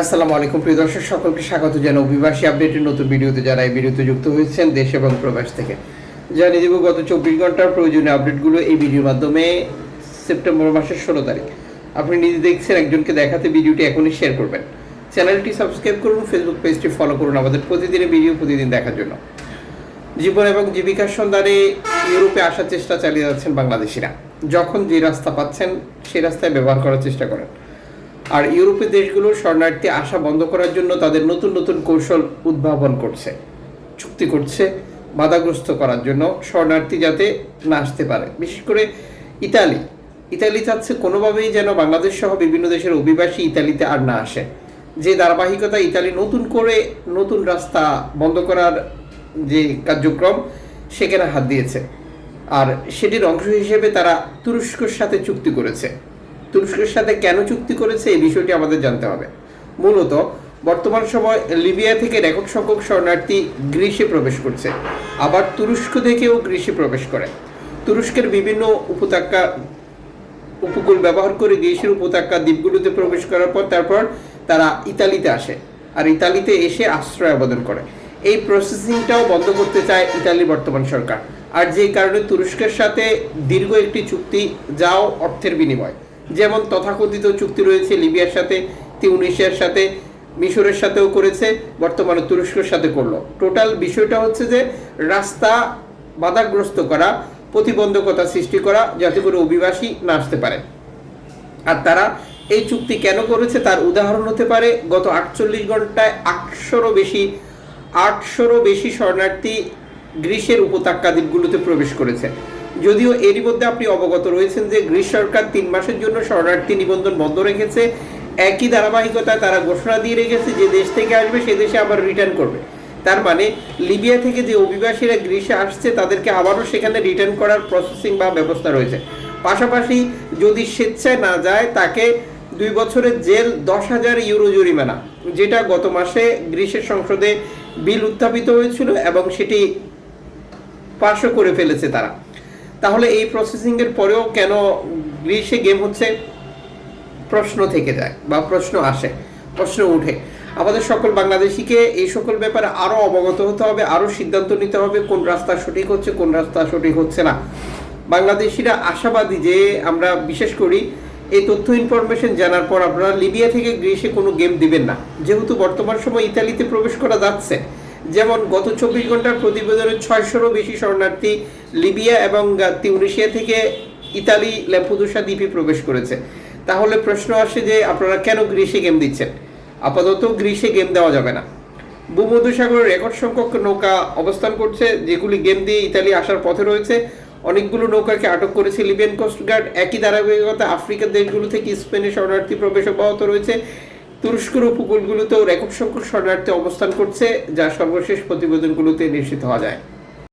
আসসালামু আলাইকুম, প্রিয় দর্শক, সকলকে স্বাগত জানাই অভিবাসী আপডেটের নতুন ভিডিওতে যারা এই ভিডিওতে যুক্ত হয়েছেন দেশ এবং প্রবাস থেকে। জানিয়ে দেব, গত চব্বিশ ঘণ্টার প্রয়োজনীয় আপডেটগুলো এই ভিডিওর মাধ্যমে সেপ্টেম্বর মাসের ষোলো তারিখ। আপনি নিজে দেখছেন, একজনকে দেখাতে ভিডিওটি এখনই শেয়ার করবেন। চ্যানেলটি সাবস্ক্রাইব করুন, ফেসবুক পেজটি ফলো করুন আমাদের প্রতিদিনের ভিডিও প্রতিদিন দেখার জন্য। জীবন এবং জীবিকার সন্ধানে ইউরোপে আসার চেষ্টা চালিয়ে যাচ্ছেন বাংলাদেশিরা। যখন যে রাস্তা পাচ্ছেন সেই রাস্তায় ব্যবহার করার চেষ্টা করেন। আর ইউরোপের দেশগুলো শরণার্থী আসা বন্ধ করার জন্য তাদের নতুন নতুন কৌশল উদ্ভাবন করছে, চুক্তি করছে, বাধাগ্রস্ত করার জন্য শরণার্থী যাতে না আসতে পারে। বিশেষ করে ইতালি। ইতালি চাচ্ছে কোনোভাবেই যেন বাংলাদেশ সহ বিভিন্ন দেশের অভিবাসী ইতালিতে আর না আসে। যে ধারাবাহিকতা ইতালি নতুন করে নতুন রাস্তা বন্ধ করার যে কার্যক্রম, সেখানে হাত দিয়েছে। আর সেটির অংশ হিসেবে তারা তুরস্কর সাথে চুক্তি করেছে। তুরস্কের সাথে কেন চুক্তি করেছে এই বিষয়টি আমাদের জানতে হবে। মূলত, বর্তমান সময় লিবিয়া থেকে রেকর্ড সংখ্যক শরণার্থী গ্রিসে প্রবেশ করছে। আবার তুরস্ক থেকেও গ্রিসে প্রবেশ করে। তুরস্কের বিভিন্ন উপত্যকা, উপকূল ব্যবহার করে গ্রিসের উপত্যকা দ্বীপগুলোতে প্রবেশ করার পর তারপর তারা ইতালিতে আসে আর ইতালিতে এসে আশ্রয় আবেদন করে। এই প্রসেসিংটাও বন্ধ করতে চায় ইতালির বর্তমান সরকার। আর যে কারণে তুরস্কের সাথে দীর্ঘ একটি চুক্তি, যাও অর্থের বিনিময়। যেমন তথাকথিত চুক্তি রয়েছে লিবিয়ার সাথে, তিউনিশিয়ার সাথে, মিশরের সাথেও করেছে, বর্তমানে তুরস্কের সাথে করল। টোটাল বিষয়টা হচ্ছে যে রাস্তা বাধাগ্রস্ত করা, প্রতিবন্ধকতা সৃষ্টি করা, যাতে করে অভিবাসী না আসতে পারে। আর তারা এই চুক্তি কেন করেছে তার উদাহরণ হতে পারে, গত আটচল্লিশ ঘন্টায় আটশোরও বেশি আটশোরও বেশি শরণার্থী গ্রীসের উপত্যকা দ্বীপগুলোতে প্রবেশ করেছে। যদিও এরই মধ্যে আপনি অবগত রয়েছেন যে গ্রিস সরকার তিন মাসের জন্য শরণার্থী নিবন্ধন বন্ধ রেখেছে। একই ধারাবাহিকতায় তারা ঘোষণা দিয়ে রেখেছে যে দেশ থেকে আসবে, সে দেশে আবার রিটার্ন করবে। তার মানে লিবিয়া থেকে যে অভিবাসীরা গ্রিসে আসছে, তাদেরকে আবারও সেখানে রিটার্ন করার প্রসেসিং বা ব্যবস্থা রয়েছে। পাশাপাশি যদি স্বেচ্ছায় না যায়, তাকে দুই বছরের জেল, দশ হাজার ইউরো জরিমানা, যেটা গত মাসে গ্রিসের সংসদে বিল উত্থাপিত হয়েছিল এবং সেটি পাশও করে ফেলেছে তারা। তাহলে এই প্রসেসিং এর পরেও কেন গ্রিসে গেম হচ্ছে? প্রশ্ন থেকে যায় বা প্রশ্ন আসে, প্রশ্ন উঠে। আমাদের সকল বাংলাদেশিকে এই সকল ব্যাপারে আরও অবগত হতে হবে আরও সিদ্ধান্ত নিতে হবে কোন রাস্তা সঠিক হচ্ছে, কোন রাস্তা সঠিক হচ্ছে না। বাংলাদেশিরা আশাবাদী যে আমরা, বিশেষ করি এই তথ্য ইনফরমেশন জানার পর আপনারা লিবিয়া থেকে গ্রিসে কোনো গেম দিবেন না। যেহেতু বর্তমান সময় ইতালিতে প্রবেশ করা যাচ্ছে যেমন গত চব্বিশ ঘণ্টার প্রতিবেদনে ছয়শোরও বেশি শরণার্থী লিবিয়া এবং তিউনিশিয়া থেকে ইতালি ল্যাম্পুদুসা দ্বীপে প্রবেশ করেছে। তাহলে প্রশ্ন আসে যে আপনারা কেন গ্রিসে গেম দিচ্ছেন? আপাতত গ্রিসে গেম দেওয়া যাবে না। ভূমধ্যসাগরের রেকর্ড সংখ্যক নৌকা অবস্থান করছে, যেগুলি গেম দিয়ে ইতালি আসার পথে রয়েছে। অনেকগুলো নৌকাকে আটক করেছে লিবিয়ান কোস্টগার্ড একই ধারাবাহিকতা আফ্রিকার দেশগুলো থেকে স্পেনে শরণার্থী প্রবেশ অব্যাহত রয়েছে। তুরস্কের উপকূলগুলোতেও রেকর্ড সংখ্যক শরণার্থী অবস্থান করছে যা সর্বশেষ প্রতিবেদনগুলোতে নিশ্চিত হওয়া যায়।